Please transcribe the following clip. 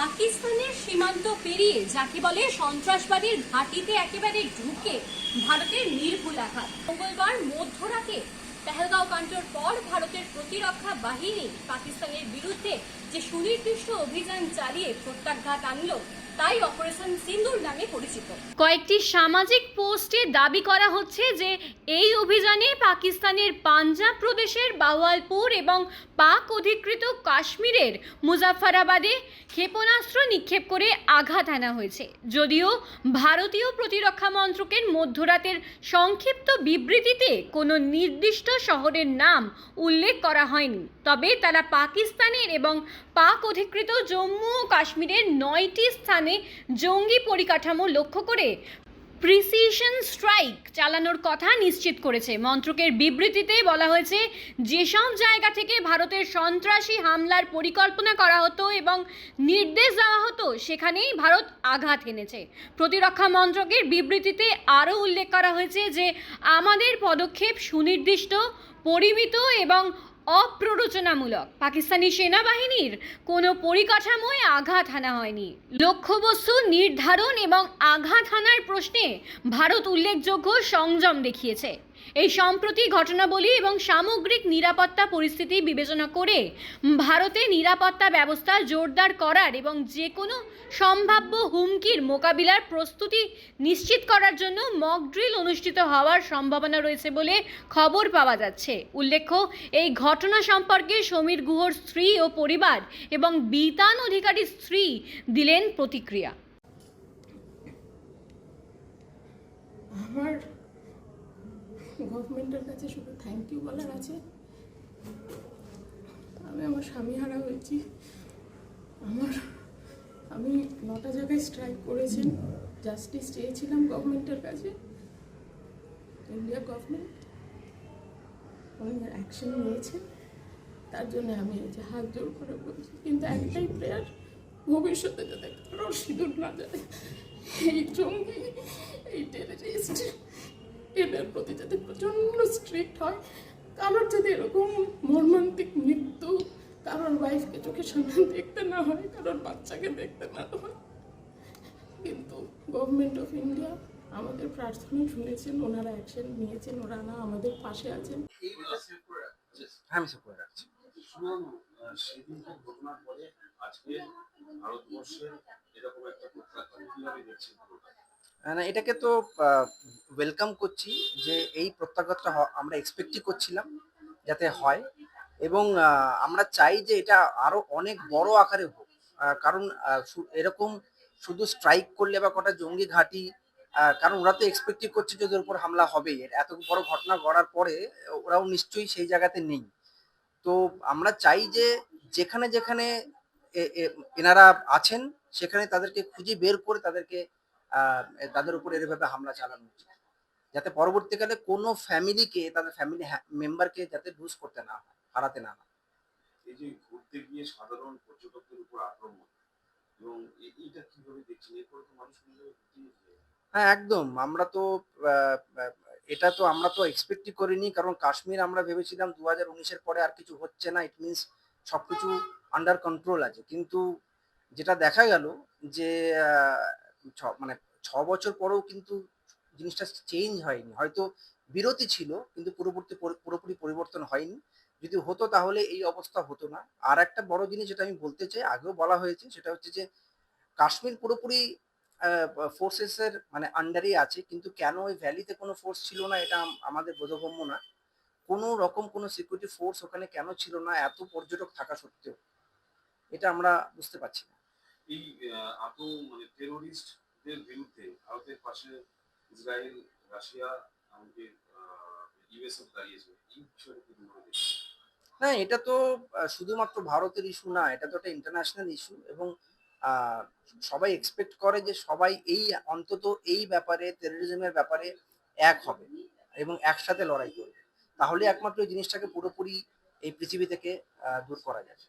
পাকিস্তানের সীমান্ত পেরিয়ে, যাকে বলে সন্ত্রাসবাদীর ঘাঁটিতে একেবারে ঢুকে ভারতের নির্ভুল আঘাত। মঙ্গলবার মধ্যরাতে পেহেলগাঁও কাণ্ডর পর ভারতের প্রতিরক্ষা বাহিনী পাকিস্তানের বিরুদ্ধে যে সুনির্দিষ্ট অভিযান চালিয়ে প্রত্যাঘাত আনলো, তাই অপারেশন সিন্দুর নামে পরিচিত। কয়েকটি সামাজিক পোস্টে দাবি করা হচ্ছে যে, এই অভিযানে পাকিস্তানের পাঞ্জাব প্রদেশের বাওয়ালপুর এবং পাক অধিকৃত কাশ্মীরের মুজাফফরাবাদে ক্ষেপণাস্ত্র নিক্ষেপ করে আঘাত আনা হয়েছে। যদিও ভারতীয় প্রতিরক্ষা মন্ত্রকের মধ্যরাতের সংক্ষিপ্ত বিবৃতিতে কোনো নির্দিষ্ট শহরের নাম উল্লেখ করা হয়নি। তবে তারা পাকিস্তানের এবং পাক অধিকৃত জম্মু ও কাশ্মীরের নয়টি স্থানে জঙ্গি পরিকাঠামো লক্ষ্য করে প্রিসিশন স্ট্রাইক চালানোর কথা নিশ্চিত করেছে। মন্ত্রকের বিবৃতিতে বলা হয়েছে, যেসব জায়গা থেকে ভারতের সন্ত্রাসী হামলার পরিকল্পনা করা হতো এবং নির্দেশ দেওয়া হতো, সেখানেই ভারত আঘাত এনেছে। প্রতিরক্ষা মন্ত্রকের বিবৃতিতে আরও উল্লেখ করা হয়েছে যে, আমাদের পদক্ষেপ সুনির্দিষ্ট, পরিমিত এবং অপ্ররোচনামূলক। পাকিস্তানি সেনাবাহিনীর কোনো পরিকাঠামোয় আঘাত হানা হয়নি। লক্ষ্যবস্তু নির্ধারণ এবং আঘাত হানার প্রশ্নে ভারত উল্লেখযোগ্য সংযম দেখিয়েছে। এই সম্প্রতি ঘটনাবলী এবং সামগ্রিক নিরাপত্তা পরিস্থিতি বিবেচনা করে ভারতে নিরাপত্তা ব্যবস্থা জোরদার করার এবং যে কোনো সম্ভাব্য হুমকির মোকাবিলার প্রস্তুতি নিশ্চিত করার জন্য মক ড্রিল অনুষ্ঠিত হওয়ার সম্ভাবনা রয়েছে বলে খবর পাওয়া যাচ্ছে। উল্লেখ্য, এই ঘটনা সম্পর্কে সমীর গুহর স্ত্রী ও পরিবার এবং বিতান অধিকারীর স্ত্রী দিলেন প্রতিক্রিয়া। আমার গভর্নমেন্টের কাছে শুধু থ্যাংক ইউ বলার আছে। আমি আমার স্বামী হারা হয়েছি। আমার, আমি নটা জায়গায় স্ট্রাইক করেছেন। জাস্টিস চেয়েছিলাম গভর্নমেন্টের কাছে। ইন্ডিয়া গভর্নমেন্ট উনি অ্যাকশন নিয়েছেন তার জন্য আমি এই যে হাত জোর করে বলছি। কিন্তু একটাই প্রেয়ার ভবিষ্যতে যাতে কারও সিঁদুর না যায়। এই জঙ্গি, এই টেররিস্ট এদের প্রতি যাতে প্রচণ্ড স্ট্রিক্ট হয় কারোর যদি এরকম মর্মান্তিক মৃত্যু কারোর ওয়াইফকে চোখের সামনে দেখতে না হয় কারোর বাচ্চাকে দেখতে না হয়। কিন্তু গভর্নমেন্ট অফ ইন্ডিয়া আমাদের প্রার্থনা শুনেছেন ওনারা অ্যাকশন নিয়েছেন ওনারা আমাদের পাশে আছেন। হ্যাঁ আমি সব করে রাখছি সেদিনকার ঘটনার পরে আজকে ভারতবর্ষের এরকম একটা প্রত্যাখ্যান কীভাবে দেখছেন না, এটাকে তো ওয়েলকাম করছি যে এই প্রত্যাঘাতটা আমরা এক্সপেক্টই করছিলাম যাতে হয়। এবং আমরা চাই যে এটা আরও অনেক বড় আকারে হোক। কারণ এরকম শুধু স্ট্রাইক করলে বা কটা জঙ্গি ঘাঁটি কারণ ওরা তো এক্সপেক্টই করছে যে ওদের উপর হামলা হবেই। এত বড় ঘটনা ঘটার পরে, ওরাও নিশ্চয়ই সেই জায়গাতে নেই। তো আমরা চাই যে যেখানে যেখানে এনারা আছেন, সেখানে তাদেরকে খুঁজে বের করে তাদেরকে তাদের উপর এভাবে হামলা চালানো উচিত যাতে পরবর্তীকালে কোনো ফ্যামিলিকে তাদের ফ্যামিলি মেম্বারকে যাতে লুজ করতে না হয় হারাতে না হয়। এই যে ঘুরতে গিয়ে সাধারণ পর্যটকদের উপর আক্রমণ এবং এইটা কীভাবে দেখছেন? এরপরে তো মানুষ হ্যাঁ একদম। আমরা তো এটা তো আমরা তো এক্সপেক্টই করিনি কারণ কাশ্মীর আমরা ভেবেছিলাম দু হাজার উনিশের পরে আর কিছু হচ্ছে না ইট মিনস সবকিছু আন্ডার কন্ট্রোল আছে। কিন্তু যেটা দেখা গেল যে মানে ছ বছর পরেও কিন্তু জিনিসটা চেঞ্জ হয়নি। হয়তো বিরতি ছিল, কিন্তু পুরোপুরি পুরোপুরি পরিবর্তন হয়নি। যদি হতো তাহলে এই অবস্থা হতো না। আর একটা বড় জিনিস যেটা আমি বলতে চাই, আগেও বলা হয়েছে, সেটা হচ্ছে যে কাশ্মীর পুরোপুরি ফোর্সেস এর মানে আন্ডারেই আছে, কিন্তু কেন ওই ভ্যালিতে কোনো ফোর্স ছিল না, এটা আমাদের বোধগম্য না। কোনো রকম কোনো সিকিউরিটি ফোর্স ওখানে কেন ছিল না, এত পর্যটক থাকা সত্ত্বেও, এটা আমরা বুঝতে পারছি না। এই মানে টেরোরিস্টদের বিরুদ্ধে ভারতের পাশে ইসরায়েল, রাশিয়া এমনকি ইউএসএফ দাঁড়িয়েছে, এই বিষয়টা কি এটা তো শুধুমাত্র ভারতের ইস্যু না, এটা তো একটা ইন্টারন্যাশনাল ইস্যু এবং সবাই এক্সপেক্ট করে যে সবাই এই, অন্তত এই ব্যাপারে টেরোরিজমের ব্যাপারে এক হবে এবং একসাথে লড়াই করবে। তাহলে একমাত্র এই জিনিসটাকে পুরোপুরি এই পৃথিবী থেকে দূর করা যাবে